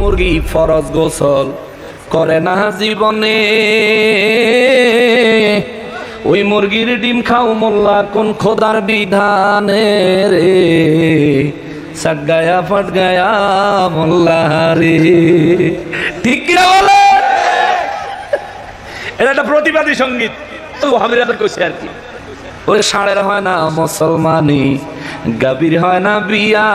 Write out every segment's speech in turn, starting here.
মুরগি ফরজ গোসল করে না জীবনে। ওই মুরগির ডিম খাও মোল্লা, কোন খোদার বিধানে রে? সাট গায়া ফাট গায়া মোল্লা রে। ঠিক কিনা বলে? এটা একটা প্রতিবাদী সংগীত। তো কইছে আর কি। ওই সাড়ের হয় না মুসলমানি, গাভীর হয় না বিয়া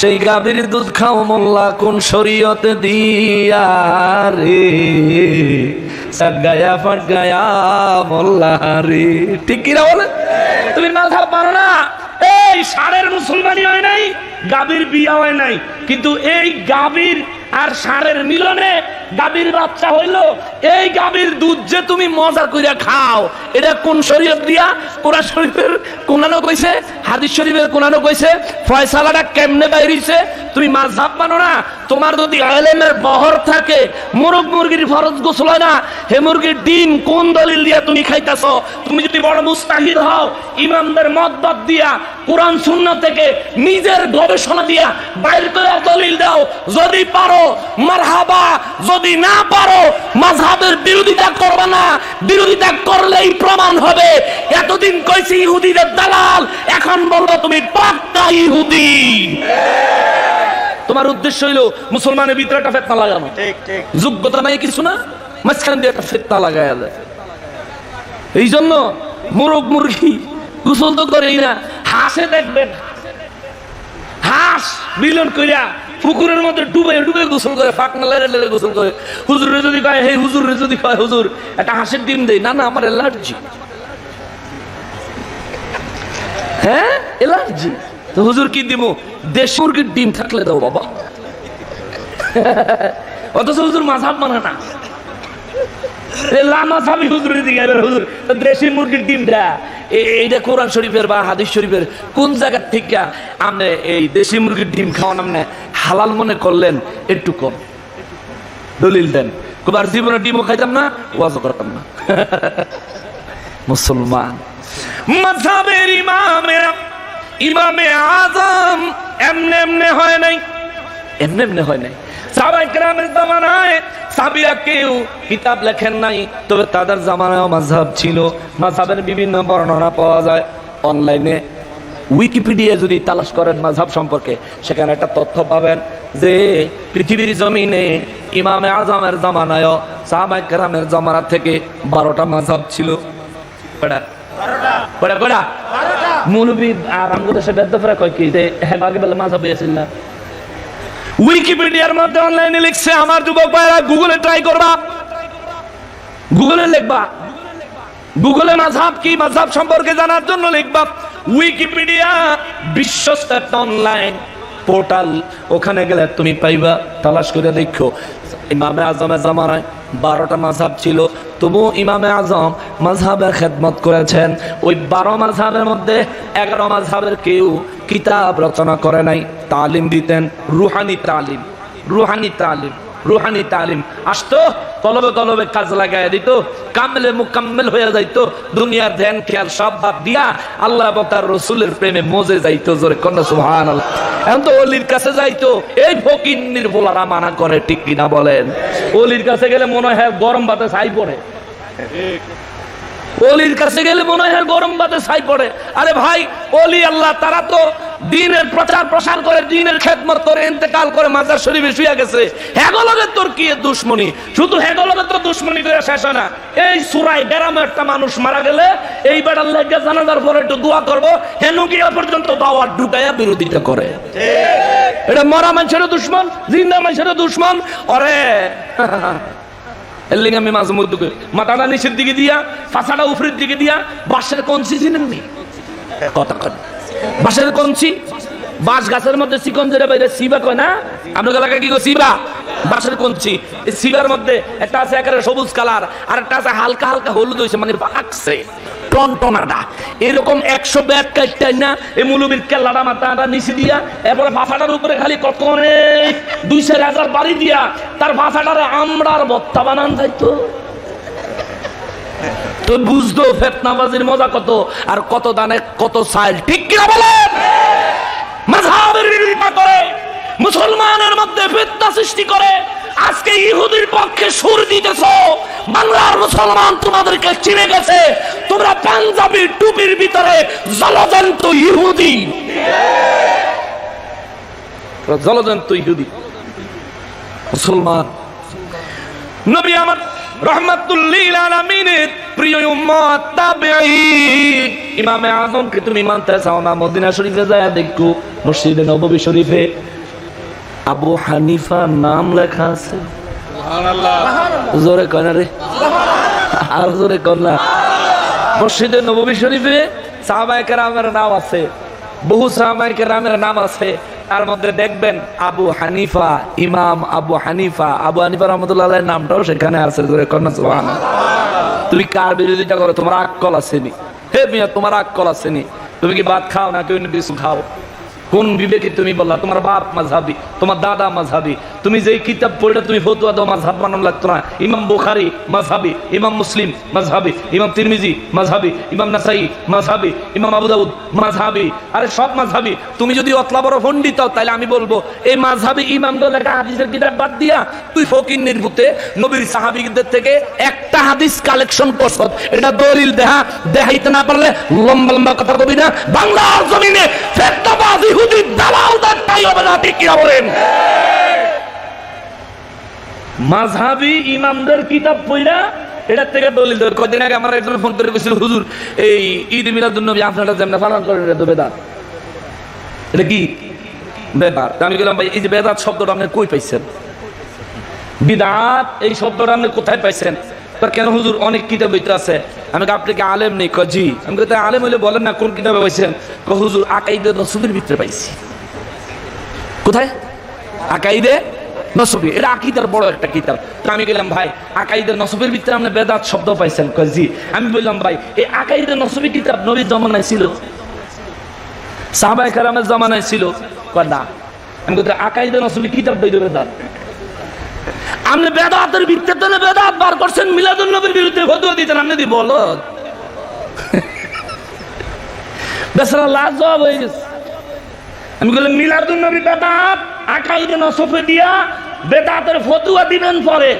সেই গাভীর দুধ খাও মোল্লা, কোন শরীয়তে দিয়া রে? গায়া ফাট গায়া মোল্লা রে। ঠিক কিনা বলে? তুমি মাথা পারো না। এই সারের মুসলমানি হয় নাই, গাভীর বিয়া হয় নাই, কিন্তু এই গাভীর আর ষাঁড়ের মিলনে গাভীর বাচ্চা হইল। এই গাভীর দুধ যে তুমি মজা কইরা খাও, এটা কোন শরীয়ত দিয়া? কোরআন শরীফের কোনানো কইছে হাদিস শরীফের কোনানো কইছে ফয়সালাটা কেমনে বাইরিছে? তুমি মাঝহাব মানো না? তোমার যদি আলেমের বহর থাকে মোরগ মুরগির ফরজ গোসল হয় না? হে মুরগির ডিম কোন দলিল দিয়া তুমি খাইতাছ? তুমি যদি বড় মুস্তাহিদ হও, ইমামদের মত দিয়া কোরআন শূন্য থেকে নিজের গবেষণা দিয়া বাইর করে দলিল দাও। যদি পারো মারহাবা। যদি না পারো মাযহাবের বিরোধিতা করবে না। বিরোধিতা করলেই প্রমাণ হবে। এতদিন কইছি ইহুদিদের দালাল এখন বলব তুমি পাক্কা ইহুদি। তোমার উদ্দেশ্য হইল মুসলমানের ভিতরে একটা ফেতনা লাগানো। যোগ্যতা নাই কিছু না মাঝখান দিয়ে একটা ফেতনা লাগায় দেয়। এই জন্য মোরগ মুরগি গোসল তো করেই না। হাসে দেখবেন। হাঁস বিলন কইরা পুকুরের মধ্যে ডুবে ডুবে গোসল করে, ফাঁকনা লেড়ে লেড়ে গোসল করে। হুজুরে যদি কয় হে হুজুরে যদি কয়, হুজুর, একটা হাঁসের ডিম দেই। না না, আমার অ্যালার্জি। হ্যাঁ? অ্যালার্জি? তো হুজুর কি দিব দেশ মুরগির ডিম থাকলে দাও বাবা। অথচ হুজুর মাঝাব মানে না। লামা সাবি হুজুরের দিকে হুজুর দেশি মুরগির ডিমটা। এ- এইটা কোরআন শরীফের বা হাদিস শরীফের কোন জায়গার থেকে আপনি এই দেশি মুরগির ডিম খাওয়ান আপনি হালাল মনে করলেন, একটু কম। দলিল দেন। কবার জীবনে ডিমও খাইতাম না, ওয়াজও করতাম না। মুসলমান। মাঝাবের ইমামেরা ইমামে আজম এমনে এমনে হয় নাই। এমনে এমনে হয় নাই। সাহাবায়ে কেরামের জামানায় সাহাবীরা কেউ কিতাব লেখেন নাই তবে তাদের জামানায় মাযহাব ছিল। মাযহাবের বিভিন্ন বর্ণনা পাওয়া যায়। অনলাইনে উইকিপিডিয়া যদি তালাশ করেন মাযহাব সম্পর্কে সেখানে একটা তথ্য পাবেন যে পৃথিবীর জমিনে ইমামে আজমের জামানায় সাহাবায়ে কেরামের জামানা থেকে বারোটা মাযহাব ছিল। মৌলবী আর দেশে বেদ্য ফেরা কয় কি যে হ্যাঁ আগে বেলা মাঝাব হয়েছিল না। উইকিপিডিয়ার মধ্যে অনলাইনে লিখছে, আমার যুবক ভাইরা গুগলে ট্রাই করবা। গুগলে লিখবা। গুগলে মাঝাব কি? মাঝহাব সম্পর্কে জানার জন্য লিখবা, উইকিপিডিয়া বিশ্বস্ত একটা অনলাইন পোর্টাল ওখানে গেলে তুমি পাইবা, তালাশ করে দেখো। ইমামে আজমের জামানায় বারোটা মাঝহাব ছিল। তবু ইমামে আজম মাঝহাবের খেদমত করেছেন। ওই বারো মাঝহাবের মধ্যে এগারো মাঝহাবের কেউ কিতাব রচনা করে নাই, তালিম দিতেন, রুহানি তালিম রুহানি তালিম রুহানি তালিম। আসতো কলবে কলবে কাজ লাগাই দিত, কামলে মুকাম্মেল হয়ে যাইত, দুনিয়ার ধ্যান, খেয়াল, সব ভাব দিয়া আল্লাহ এবং তার রসুলের প্রেমে মজে যাইত, জোরে কন্যা সুহান এখন তো অলির কাছে যাইতো, এই ফকিন্নির বলারা মানা করে, ঠিক কিনা বলেন? অলির কাছে গেলে মনে হয় গরম ভাতে ছাই পড়ে। অলির কাছে গেলে মনে হয় গরম ভাতে ছাই পড়ে। আরে ভাই, অলি আল্লাহ, তারা তো দিনের প্রচার প্রসার করে, দিনের খেদমত করে, ইন্তেকাল করে, মাজার শরীফে শুয়ে গেছে। হেগলগে তোর কি দুশ্মনী? শুধু হেগলগে তো দুশ্মনী করে শেষ না। এই সুরাই গ্রামে একটা মানুষ মারা গেলে, এই বেড়ার লেগে জানাজার পরে একটু দোয়া করব, হেনু গিয়া পর্যন্ত দাওয়াত ঢুকাইয়া বিরোধিতা করে। এটা মরা মানুষের দুশ্মন, জিন্দা মানুষের দুশ্মন। অরে এর লিগে আমি মাঝে মধ্যে মাথাটা নিচের দিকে দিয়া, ফাঁসাটা উপরের দিকে দিয়া, বাঁশের কঞ্চি চিনেন নি কন। বাঁশের কঞ্চি, বাঁশ গাছের মধ্যে চিকন যেটা বাইরে সিবা কয় না? আমরা এলাকায় কি সিবা? বাঁশের কঞ্চি। সিবার মধ্যে একটা আছে একেবারে সবুজ কালার আর একটা আছে হালকা হালকা হলুদ হয়েছে মানে পাকছে। টনটনাটা এরকম একশো ব্যাগ কাটটাই না, এই মুলুবির কেল্লাটা মাথাটা নিচে দিয়া, এরপরে উপরে খালি কত অনেক দুই হাজার বাড়ি দিয়া, তার আমরার বত্তা বানান যাইতো। তো বুঝতো ফেতনাবাজির মজা কত, আর কত দানে কত সাইল। ঠিক কিনা বলেন? বিরোধিতা করে মধ্যে ফিতনা সৃষ্টি করে আজকে ইহুদির পক্ষে সুর দিতেছ। বাংলার মুসলমান তোমাদেরকে চিনে গেছে। তোমরা পাঞ্জাবি টুপির ভিতরে জলজন্ত ইহুদি। জলজন্ত ইহুদি। মুসলমান। নবী আমার রহমাতুল্লিল আলামিনের প্রিয় উম্মত তাবেঈন। ইমামে আজমকে তুমি মানতে চাও না, মদিনা শরীফে যায় দেখো, মসজিদে নববী শরীফে। আবু হানিফা নাম লেখা আছে। জোরে কয় না রে? আর জোরে কর না। মসজিদে নববী শরীফে সাহাবায়ে কেরামের নাম আছে। বহু সাহাবায়ে কেরামের নাম আছে। তার মধ্যে দেখবেন আবু হানিফা ইমাম আবু হানিফা আবু হানিফা রহমতুল্লাহ নামটাও সেখানে আছে। জোরে কর না তুমি কার বিরোধিতা করো? তোমার আক্কল আসেনি হে মিয়া তোমার আক্কল আসেনি তুমি কি ভাত খাও না? কেউ কিছু খাও? কোন বিবেকে তুমি বললা, তোমার বাপ মাঝহাবি, তোমার দাদা মাঝহাবি, তুমি যেই কিতাব পড়লে তুমি ফতুয়া দাও, মাঝহাব বানানো লাগতো না। ইমাম বুখারি মাঝহাবি, ইমাম মুসলিম মাঝহাবি, ইমাম তিরমিজি মাঝহাবি, ইমাম নাসাই মাঝহাবি, ইমাম আবু দাউদ মাঝহাবি। আরে সব মাঝহাবি। তুমি যদি অতলা বড় পণ্ডিত হও তাহলে আমি বলব, এই মাঝহাবি ইমাম একটা হাদিসের কিতাব বাদ দিয়া, তুই ফকির নির্ভূতে নবীর সাহাবিদের থেকে একটা হাদিস কালেকশন করছ, এটা দলিল দেহা দেখাইতে না পারলে লম্বা লম্বা কথা কবি না, বাংলার জমিনে ফেতনাবাজ শব্দটা আপনি পাইছেন? বিদাত এই শব্দটা আপনি কোথায় পাইছেন? কেন হুজুর অনেক কিতাব আছে। আমি কই, আপনি কি আলেম নেই। কজি আমি আলেম হইলে বলেন না কোন কিতাবে পাইছেন? হুজুর আকাইদে রসুলের ভিতরে পাইছি। কোথায়? আকাইদে নসবি এটা আকিদার বড় একটা কিতাব। তো আমি গেলাম ভাই আকাইদের নসবের ভিতরে আপনি বেদাত শব্দ পাইছেন জি? আমি বললাম, ভাই, এই আকাইদের নসবি কিতাব নবীর জমানায় ছিল। সাহাবাই কারামের জমানায় ছিল। না। আমি বলতে আকাইদের নসবি কিতাব বই বেদাত। আপনি বেদাতের ভিত্তিতে না বেদাত বার করছেন মিলাদুল নবীর বিরুদ্ধে ফতুয়া দিতেন, আপনি দি বলো বেসারা লাজ হয়ে গেছে। আমি বললাম মিলাদুল নবী বেদাত, আকাইদে নসফে দিয়া বেদাতের ফতুয়া দিবেন পরে।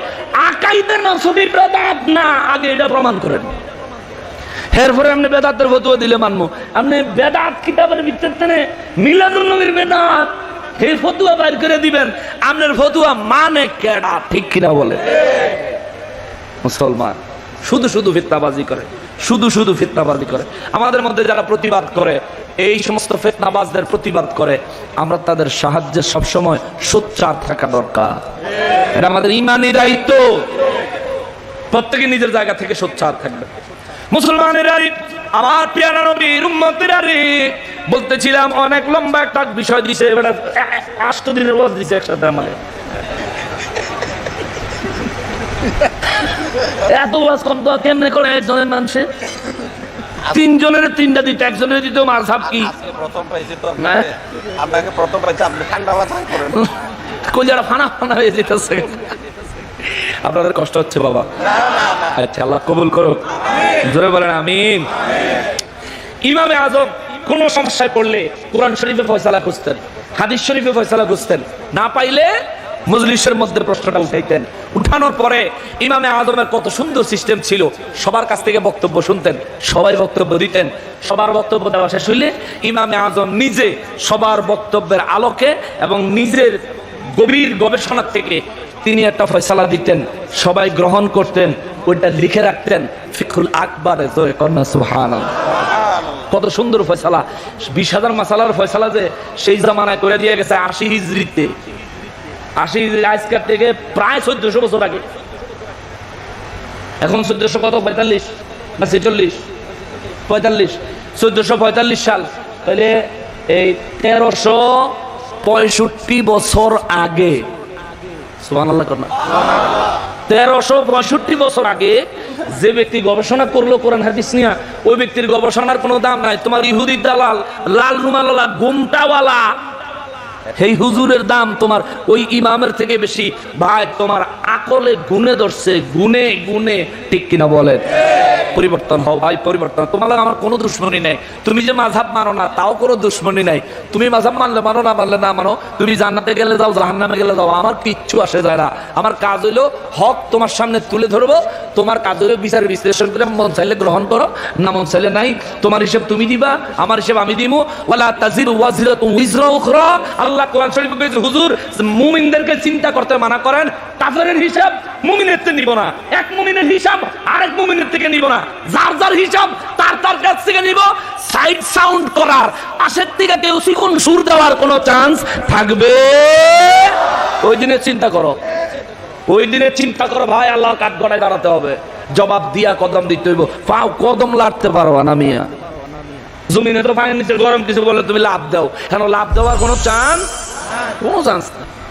আকাইদে নসফি বেদাত না, আগে এটা প্রমাণ করেন এরপরে আপনি বেদাতের ফতুয়া দিলে মানবো। আপনি বেদাত কিতাবের ভিত্তিতে মিলাদুল নবীর বেদাত এই ফতুয়া বাইর করে দিবেন। আপনার ফতুয়া মানে কেডা, ঠিক কিনা বলে? মুসলমান, শুধু শুধু ফিতনাবাজি করে, শুধু শুধু ফিতনাবাজি করে। আমাদের মধ্যে যারা প্রতিবাদ করে এই সমস্ত ফেতনাবাজদের প্রতিবাদ করে আমরা তাদের সাহায্যে সবসময় সোচ্চার থাকা দরকার। এটা আমাদের ইমানি দায়িত্ব। প্রত্যেকে নিজের জায়গা থেকে সোচ্চার থাকবে। মুসলমানেরা আমার পেয়ারা নবীর উম্মতেরা রে, বলতেছিলাম, অনেক লম্বা একটা বিষয় দিছে, এবার আষ্ট দিনের বস দিছে একসাথে আমাদের এত ওয়াজ কম কেমনে করে একজনের মানুষে তিনজনের তিনটা দিত একজনের দিত কি? আজকে প্রথম পাইছি তো হ্যাঁ? আপনাকে প্রথম পাইছি আপনি ঠান্ডা মাথা করেন কলিজাটা ফানা ফানা হয়ে যেতেছে। আপনাদের কষ্ট হচ্ছে বাবা। আচ্ছা আল্লাহ কবুল করো জোরে বলেন আমিন। ইমামে আজম কোন সমস্যায় পড়লে কোরআন শরীফে ফয়সালা খুঁজতেন হাদিস শরীফে ফয়সালা খুঁজতেন। না পাইলে মজলিসের মধ্যে প্রশ্নটা উঠাইতেন। উঠানোর পরে ইমামে আজমের কত সুন্দর সিস্টেম ছিল। সবার কাছ থেকে বক্তব্য শুনতেন, সবাই বক্তব্য দিতেন। সবার বক্তব্য দেওয়া শেষ হইলে ইমামে আজম নিজে সবার বক্তব্যের আলোকে এবং নিজের গভীর গবেষণার থেকে তিনি একটা ফয়সালা দিতেন, সবাই গ্রহণ করতেন, ওইটা লিখে রাখতেন ফিকুল আকবরে কন্যা সুহান কত সুন্দর ফয়সালা। বিশ হাজার মাসালার ফয়সালা যে সেই জামানায় করে দিয়ে গেছে আশি হিজড়িতে আশি আজকের থেকে প্রায় চোদ্দশো বছর আগে। এখন চোদ্দশো কত? পঁয়তাল্লিশ না ছেচল্লিশ? পঁয়তাল্লিশ। চোদ্দশো পঁয়তাল্লিশ সাল। তাহলে এই তেরোশো পঁয়ষট্টি বছর আগে। তেরোশো পঁয়ষট্টি বছর আগে যে ব্যক্তি গবেষণা করল কোরআন হাদিস নিয়া, ওই ব্যক্তির গবেষণার কোনো দাম নাই। তোমার ইহুদি দালাল, লাল রুমালা গুমটাওয়ালা সেই হুজুরের দাম, তোমার ওই ইমামের থেকে বেশি। ভাই, তোমার আকলে গুনে ধরছে গুনে গুনে ঠিক কিনা বলেন? পরিবর্তন হও। ভাই, পরিবর্তন। তোমার আমার কোনো দুশ্মনী নেই। তুমি যে মাঝাব মানো না, তাও কোনো দুশ্মনী নাই। তুমি মাঝাব মানলে মানো, না মানলে না মানো। তুমি জান্নাতে গেলে যাও, জাহান্নামে গেলে যাও। আমার কিচ্ছু আসে যায় না। আমার কাজ হইল হক তোমার সামনে তুলে ধরবো। তোমার কাজ হইল বিচার বিশ্লেষণ করে মন চাইলে গ্রহণ করো, না মন চাইলে নাই। তোমার হিসেব তুমি দিবা, আমার হিসেব আমি দিমু। ওয়ালা তাজির ওয়াজিরাতু উইজরা উখরা। আল্লাহ কোরআন শরীফে হুজুর, মুমিনদেরকে চিন্তা করতে মানা করেন। কাফেরের হিসাব মুমিনের থেকে নিব না। এক মুমিনের হিসাব আরেক মুমিনের থেকে নিব না। যার যার হিসাব, তার তার কাছ থেকে নিব। সাইড সাউন্ড করার, পাশের থেকে কেউ শিখুন সুর দেওয়ার কোনো চান্স থাকবে? ওই দিনে চিন্তা করো। ওই দিনে চিন্তা করো, ভাই, আল্লাহর কাঠ গড়ায় দাঁড়াতে হবে। জবাব দিয়া কদম দিতে হইব। পাও, কদম লাড়তে পারবা না মিয়া। জমিনে তো পায়ের নিচে গরম কিছু বলে তুমি লাভ দাও। কেন লাভ দেওয়ার কোনো চান্স? কোনো চান্স না।